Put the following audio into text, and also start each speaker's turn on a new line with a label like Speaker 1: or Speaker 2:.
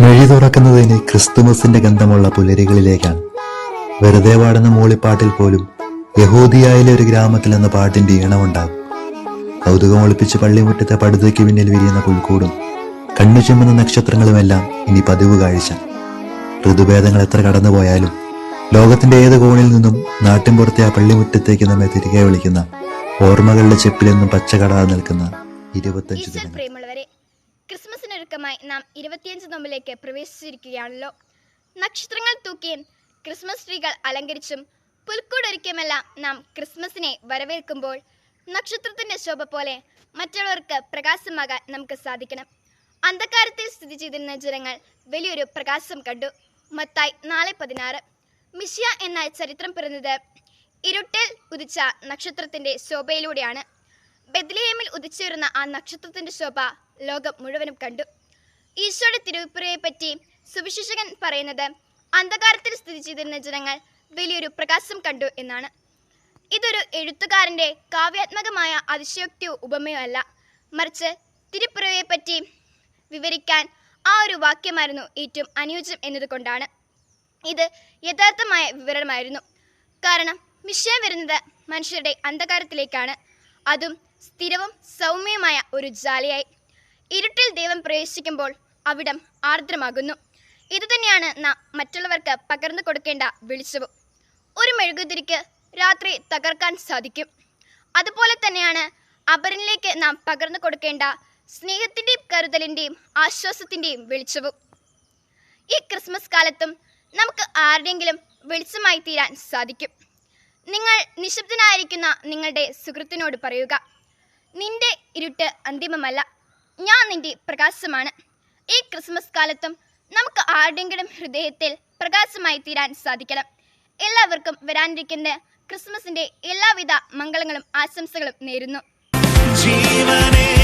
Speaker 1: മെഴി തുറക്കുന്നതിന് ക്രിസ്തുമസിന്റെ ഗന്ധമുള്ള പുലരികളിലേക്കാണ്. വെറുതെ പാടുന്ന മൂളിപ്പാട്ടിൽ പോലും യഹൂദിയായിലെ ഒരു ഗ്രാമത്തിൽ എന്ന പാട്ടിന്റെ ഈണമുണ്ടാകും. കൗതുകം ഒളിപ്പിച്ച് പള്ളിമുറ്റത്തെ പടുതയ്ക്ക് പിന്നിൽ വിരിയുന്ന പുൽക്കൂടും കണ്ണു ചുമന്ന നക്ഷത്രങ്ങളുമെല്ലാം ഇനി പതിവ് കാഴ്ച. ഋതുഭേദങ്ങൾ എത്ര കടന്നുപോയാലും ലോകത്തിന്റെ ഏത് കോണിൽ നിന്നും നാട്ടിൻപുറത്തെ ആ പള്ളിമുറ്റത്തേക്ക് നമ്മെ തിരികെ വിളിക്കുന്ന ഓർമ്മകളുടെ ചെപ്പിലെന്നും പച്ചകടാതെ നിൽക്കുന്ന ഇരുപത്തഞ്ച്
Speaker 2: ദിവസം
Speaker 1: ദിനങ്ങൾ.
Speaker 2: ക്രിസ്മസിനൊരുക്കമായി നാം ഇരുപത്തിയഞ്ച് നോമ്പിലേക്ക് പ്രവേശിച്ചിരിക്കുകയാണല്ലോ. നക്ഷത്രങ്ങൾ തൂക്കിയും ക്രിസ്മസ് ട്രീകൾ അലങ്കരിച്ചും പുൽക്കൂടൊരുക്കിയുമെല്ലാം നാം ക്രിസ്മസിനെ വരവേൽക്കുമ്പോൾ നക്ഷത്രത്തിന്റെ ശോഭ പോലെ മറ്റുള്ളവർക്ക് പ്രകാശമാകാൻ നമുക്ക് സാധിക്കണം. അന്ധകാരത്തിൽ സ്ഥിതി ചെയ്തിരുന്ന ജനങ്ങൾ വലിയൊരു പ്രകാശം കണ്ടു. മത്തായി നാല് പതിനാറ്. മിഷ്യ എന്ന ചരിത്രം പിറന്നത് ഇരുട്ടിൽ ഉദിച്ച നക്ഷത്രത്തിന്റെ ശോഭയിലൂടെയാണ്. ബെത്ലഹേമിൽ ഉദിച്ചുയരുന്ന ആ നക്ഷത്രത്തിന്റെ ശോഭ ലോകം മുഴുവനും കണ്ടു. ഈശോയുടെ തിരുവിപ്പുരയെ പറ്റി സുവിശേഷകൻ പറയുന്നത് അന്ധകാരത്തിൽ സ്ഥിതി ചെയ്തിരുന്ന ജനങ്ങൾ വലിയൊരു പ്രകാശം കണ്ടു എന്നാണ്. ഇതൊരു എഴുത്തുകാരന്റെ കാവ്യാത്മകമായ അതിശയോക്തിയോ ഉപമയോ അല്ല. മറിച്ച് തിരുപ്പുരയെ പറ്റി വിവരിക്കാൻ ആ ഒരു വാക്യമായിരുന്നു ഏറ്റവും അനുയോജ്യം എന്നതുകൊണ്ടാണ്. ഇത് യഥാർത്ഥമായ വിവരണമായിരുന്നു. കാരണം വിഷയം വരുന്നത് മനുഷ്യരുടെ അന്ധകാരത്തിലേക്കാണ്. അതും സ്ഥിരവും സൗമ്യമായ ഒരു ജാലയായി. ഇരുട്ടിൽ ദൈവം പ്രവേശിക്കുമ്പോൾ അവിടം ആർദ്രമാകുന്നു. ഇതുതന്നെയാണ് നാം മറ്റുള്ളവർക്ക് പകർന്നു കൊടുക്കേണ്ട വെളിച്ചവും. ഒരു മെഴുകുതിരിക്ക് രാത്രി തകർക്കാൻ സാധിക്കും. അതുപോലെ തന്നെയാണ് അപരനിലേക്ക് നാം പകർന്നു കൊടുക്കേണ്ട സ്നേഹത്തിന്റെയും കരുതലിന്റെയും ആശ്വാസത്തിന്റെയും വെളിച്ചവും. ഈ ക്രിസ്മസ് കാലത്തും നമുക്ക് ആരുടെയെങ്കിലും വെളിച്ചമായി തീരാൻ സാധിക്കും. നിങ്ങൾ നിശബ്ദനായിരിക്കുന്ന നിങ്ങളുടെ സുഹൃത്തിനോട് പറയുക. നിന്റെ ഇരുട്ട് അന്തിമമല്ല. ഞാൻ നിന്റെ പ്രകാശമാണ്. ഈ ക്രിസ്മസ് കാലത്തും നമുക്ക് ആരുടെയെങ്കിലും ഹൃദയത്തിൽ പ്രകാശമായി തീരാൻ സാധിക്കണം. എല്ലാവർക്കും വരാനിരിക്കുന്ന ക്രിസ്മസിന്റെ എല്ലാവിധ മംഗളങ്ങളും ആശംസകളും നേരുന്നു.
Speaker 3: സ്നേഹം